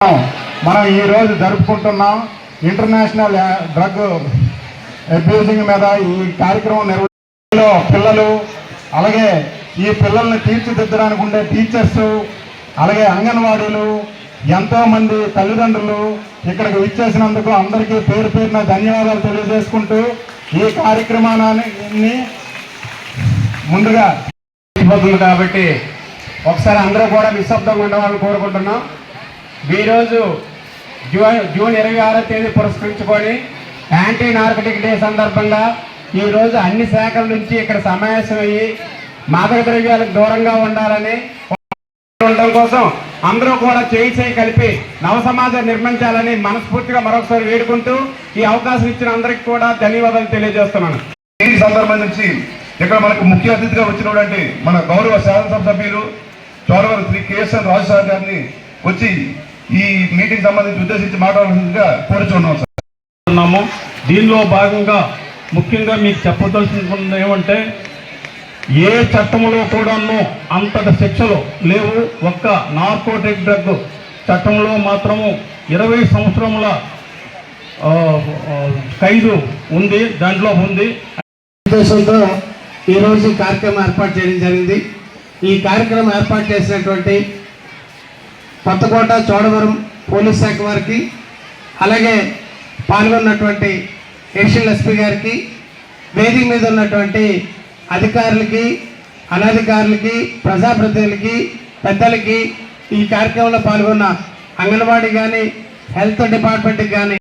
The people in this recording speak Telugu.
మనం ఈ రోజు జరుపుకుంటున్నాం ఇంటర్నేషనల్ డ్రగ్ అబ్యూజింగ్ మీద ఈ కార్యక్రమం నిర్వహించలో పిల్లలు అలాగే ఈ పిల్లల్ని తీర్చిదిద్దడానికి ఉండే టీచర్స్ అలాగే అంగన్వాడీలు ఎంతోమంది తల్లిదండ్రులు ఇక్కడికి విచ్చేసినందుకు అందరికీ పేరు పేరున ధన్యవాదాలు తెలియజేసుకుంటూ ఈ కార్యక్రమాన్ని ముందుగా కాబట్టి ఒకసారి అందరూ కూడా నిశ్శబ్దంగా ఉండవాలని కోరుకుంటున్నాం. ఈరోజు జూన్ జూన్ ఇరవై ఆరో తేదీ పురస్కరించుకొని యాంటీ నార్కటిక్ డే సందర్భంగా ఈరోజు అన్ని శాఖల నుంచి ఇక్కడ సమావేశమయ్యి మాదక ద్రవ్యాలకు దూరంగా ఉండాలని ఉండడం కోసం అందరూ కూడా చేయి చేయి కలిపి నవ సమాజం నిర్మించాలని మనస్ఫూర్తిగా మరొకసారి వేడుకుంటూ ఈ అవకాశం ఇచ్చిన అందరికీ కూడా ధన్యవాదాలు తెలియజేస్తున్నాను. ఈ సందర్భం నుంచి ఇక్కడ మనకు ముఖ్య అతిథిగా వచ్చినటువంటి మన గౌరవ శాసనసభ సభ్యులు చోడవరం శ్రీ కేఎస్ఎన్ రాజశేఖర్ గారిని వచ్చి ఈ మీటింగ్ సంబంధించి ఉద్దేశించి మాట్లాడాల్సిందిగా కోరుచున్నాం సార్. ఉన్నాము. దీనిలో భాగంగా ముఖ్యంగా మీకు చెప్పదలసింది ఏమంటే ఏ చట్టంలో కూడాను అంతటి శిక్షలు లేవు. ఒక్క నార్కోటిక్ డ్రగ్ చట్టంలో మాత్రము ఇరవై సంవత్సరముల ఖైదు ఉంది దాంట్లో ఉంది. ఉద్దేశంతో ఈరోజు ఈ కార్యక్రమం ఏర్పాటు చేయడం జరిగింది. ఈ కార్యక్రమం ఏర్పాటు చేసినటువంటి కొత్తకోట చోడవరం పోలీస్ శాఖ వారికి అలాగే పాల్గొన్నటువంటి ఏషియల్ ఎస్పీ గారికి వేదిక మీద ఉన్నటువంటి అధికారులకి అనధికారులకి ప్రజాప్రతినిధులకి పెద్దలకి ఈ కార్యక్రమంలో పాల్గొన్న అంగన్వాడీ కానీ హెల్త్ డిపార్ట్మెంట్కి కానీ